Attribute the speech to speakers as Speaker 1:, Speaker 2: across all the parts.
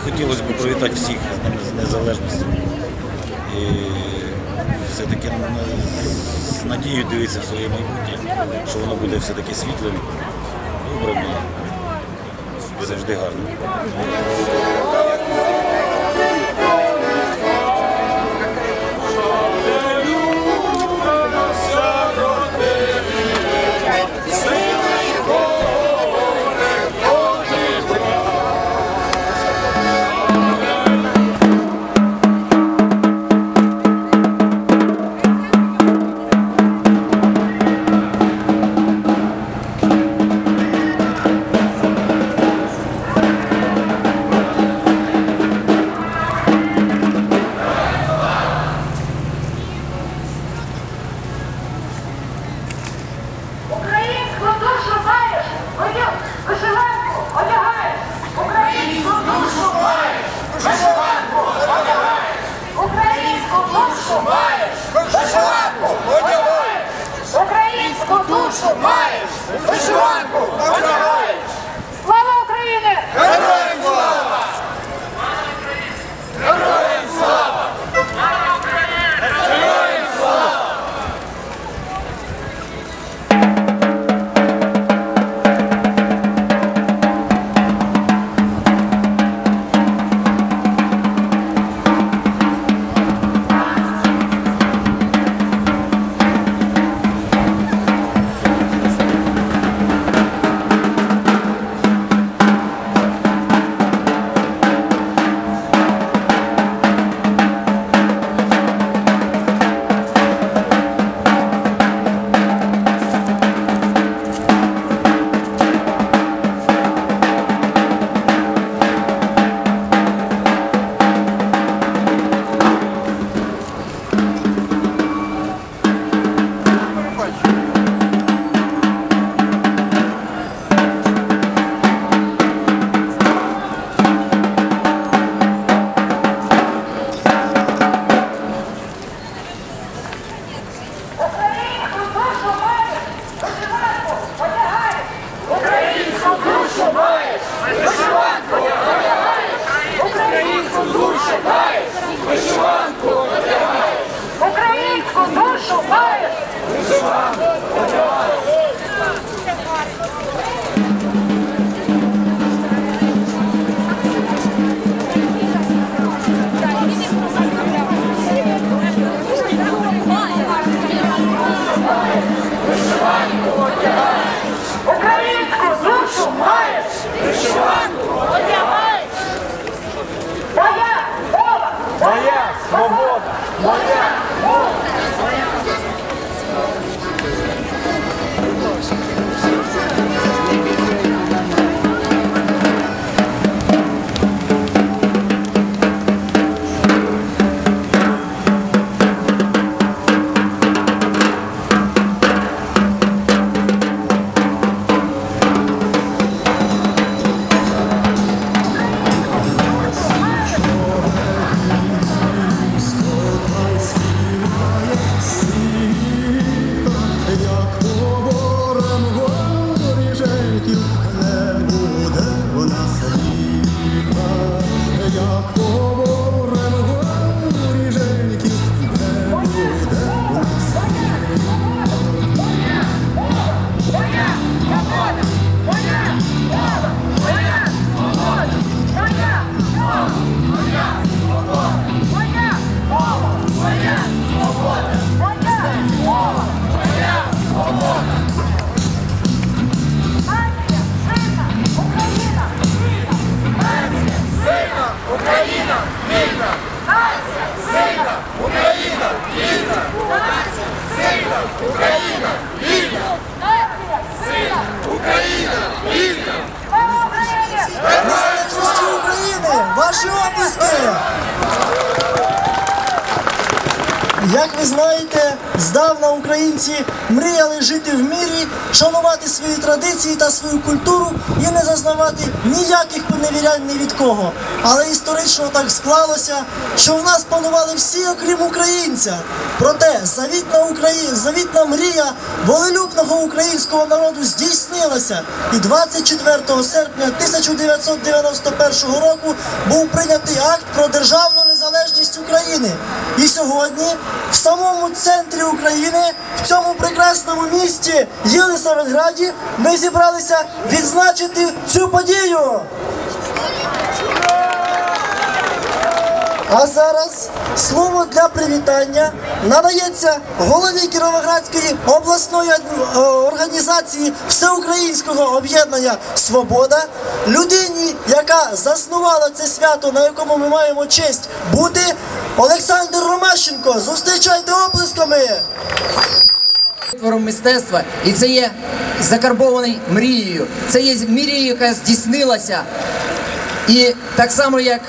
Speaker 1: хотілося б привітати всіх з Днем Незалежності. І все-таки з надією дивитися в своє майбутнє, що воно буде все-таки світлим, добрим і завжди гарним.
Speaker 2: Thank you. Як ви знаєте, здавна українці мріяли жити в мірі, шанувати свої традиції та свою культуру і не зазнавати ніяких поневірянь ні від кого. Але історично так склалося, що в нас панували всі, окрім українця. Проте завітна Україна, завітна мрія волелюбного українського народу здійснилася. І 24 серпня 1991 року був прийнятий акт про державну незалежність України. І сьогодні в самому центрі України, в цьому прекрасному місті Єлисаветграді, ми зібралися відзначити цю подію. А зараз слово для привітання надається голові Кіровоградської обласної е, організації Всеукраїнського об'єднання Свобода, людині, яка заснувала це свято, на якому ми маємо честь бути, Олександр Ромащенко. Зустрічайте оплесками!
Speaker 3: твором мистецтва, і це є закарбований мрією. Це є мрією, яка здійснилася. І так само, як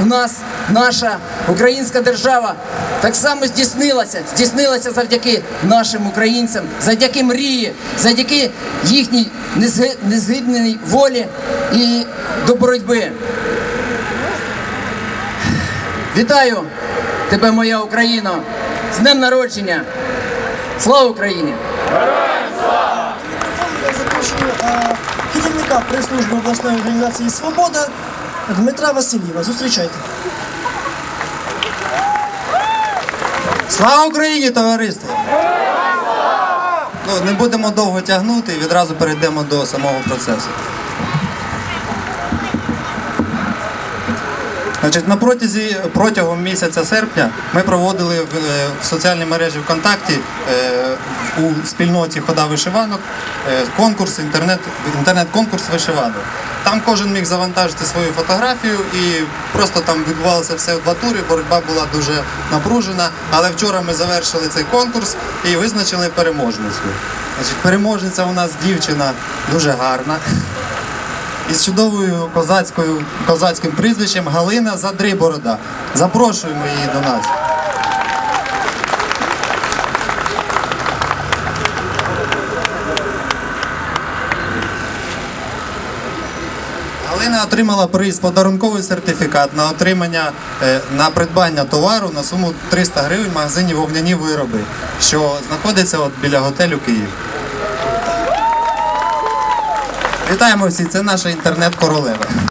Speaker 3: у нас наша українська держава так само здійснилася, здійснилася завдяки нашим українцям, завдяки мрії, завдяки їхній незги- незгибненій волі і до боротьби. Вітаю тебе, моя Україно, з днем народження! Слава Україні!
Speaker 2: Я запрошую е, керівника прес-служби обласної організації Свобода Дмитра Васильєва. Зустрічайте.
Speaker 4: Слава Україні, товариство! Ну, не будемо довго тягнути і відразу перейдемо до самого процесу. Значить, на протязі протягом місяця серпня ми проводили в, е, в соціальній мережі ВКонтакті е, у спільноті Хода вишиванок е, конкурс, інтернет, інтернет-конкурс вишиванок. Там кожен міг завантажити свою фотографію і просто там відбувалося все в два тури. Боротьба була дуже напружена. Але вчора ми завершили цей конкурс і визначили переможницю. Значить, переможниця у нас дівчина дуже гарна із чудовою козацькою, козацьким прізвищем Галина Задриборода. Запрошуємо її до нас. Отримала приз подарунковий сертифікат на отримання е, на придбання товару на суму 300 гривень в магазині вогняні вироби, що знаходиться от біля готелю Київ. Вітаємо всі, це наша інтернет-королева.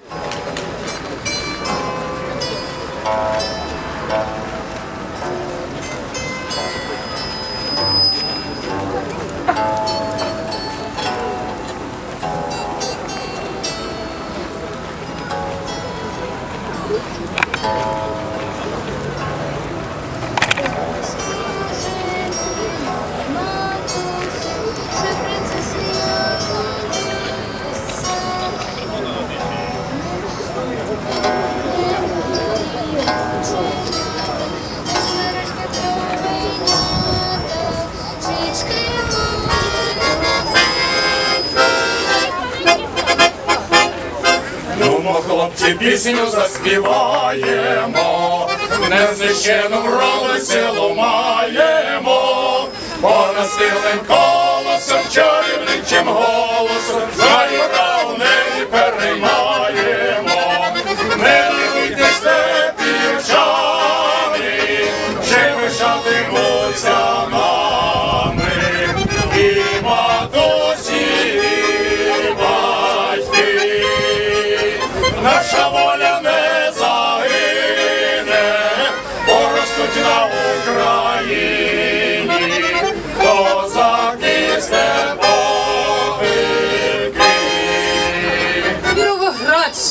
Speaker 5: Пісню заспіваємо, незнищену вроду силу ломаємо, понад стилим колосом, чарівничим голосом,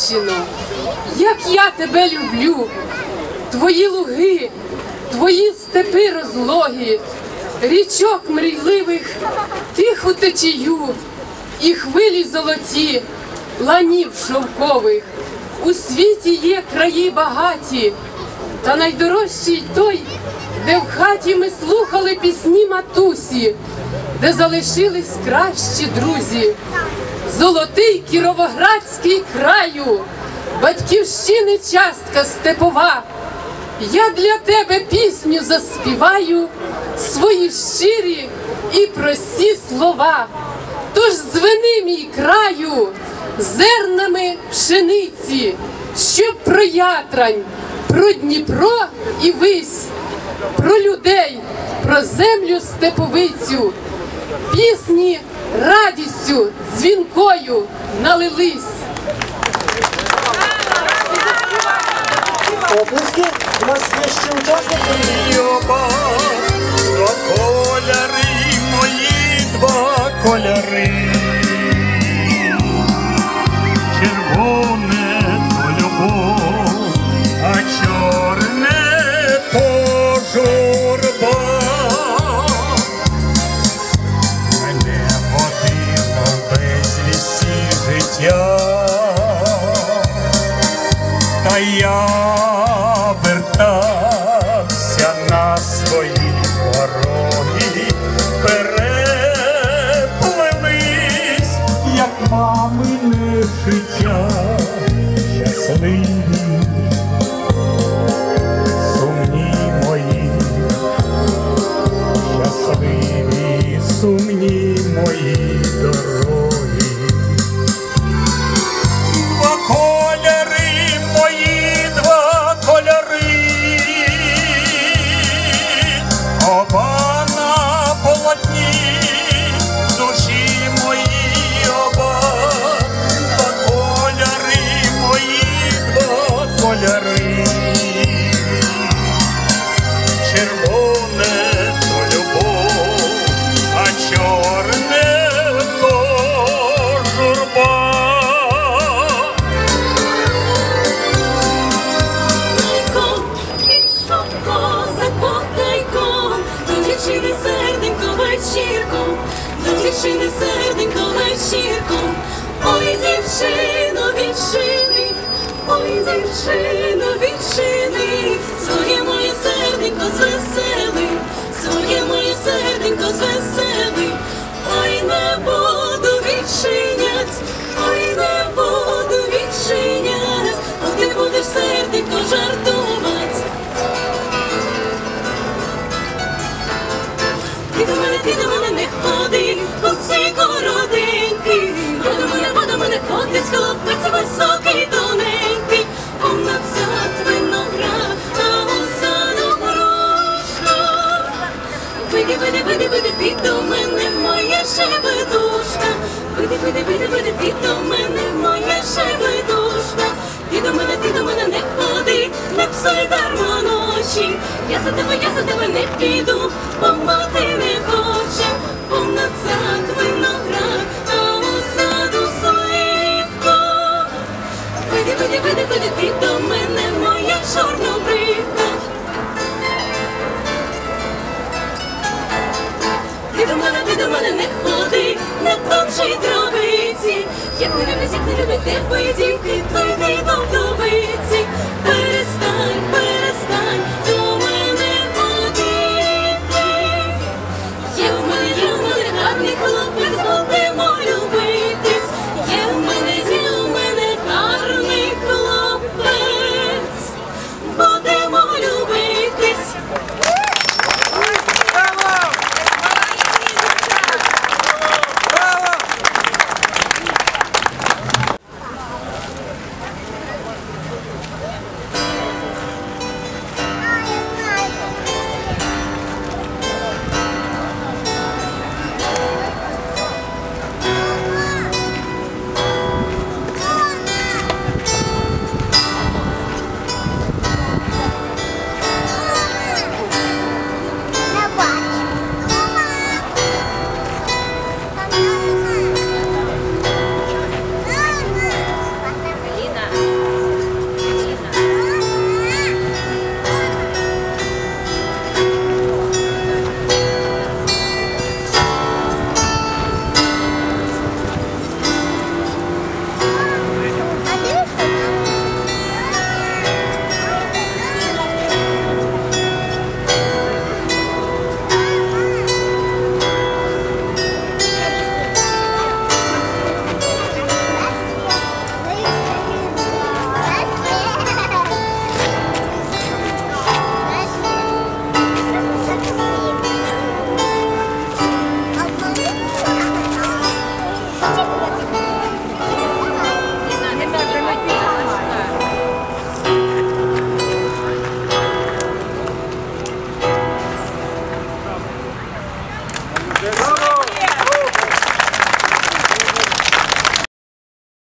Speaker 6: Кіровоградщино, як я тебе люблю, твої луги, твої степи розлогі, річок мрійливих, тиху течію, і хвилі золоті, ланів шовкових. У світі є краї багаті, та найдорожчий той, де в хаті ми слухали пісні матусі, де залишились кращі друзі. Золотий кіровоградський краю, батьківщини частка степова, я для тебе пісню заспіваю, свої щирі і прості слова. Тож звени мій краю зернами пшениці, щоб про ятрань, про Дніпро і вись, про людей, про землю степовицю, пісні радістю дзвінкою налились.
Speaker 2: Оплески. У нас є ще учасник.
Speaker 5: Два кольори, мої два кольори. Червоне
Speaker 7: życia дівчини серденько вечірком. Ой, дівчино, відчини, ой, дівчино, відчини, своє моє серденько звесели, своє моє серденько звесели. Ой, не буду відчинять, ой, не буду відчинять, бо ти будеш серденько жартувати. Ти до мене, ти до мене не ходи, оцей коротенький. Я до мене, бо до мене ходить хлопець високий, тоненький. У нас сад виноград, а у саду грушка. Вийди, вийди, ти до мене, моя шебедушка. Вийди, вийди, вийди, вийди, ти до мене, моя шебедушка. Ти до мене, ти до мене не ходи, не псуй дарма ночі. Я за тебе, я за тебе не піду, бо мати не люблять тебе, дівки,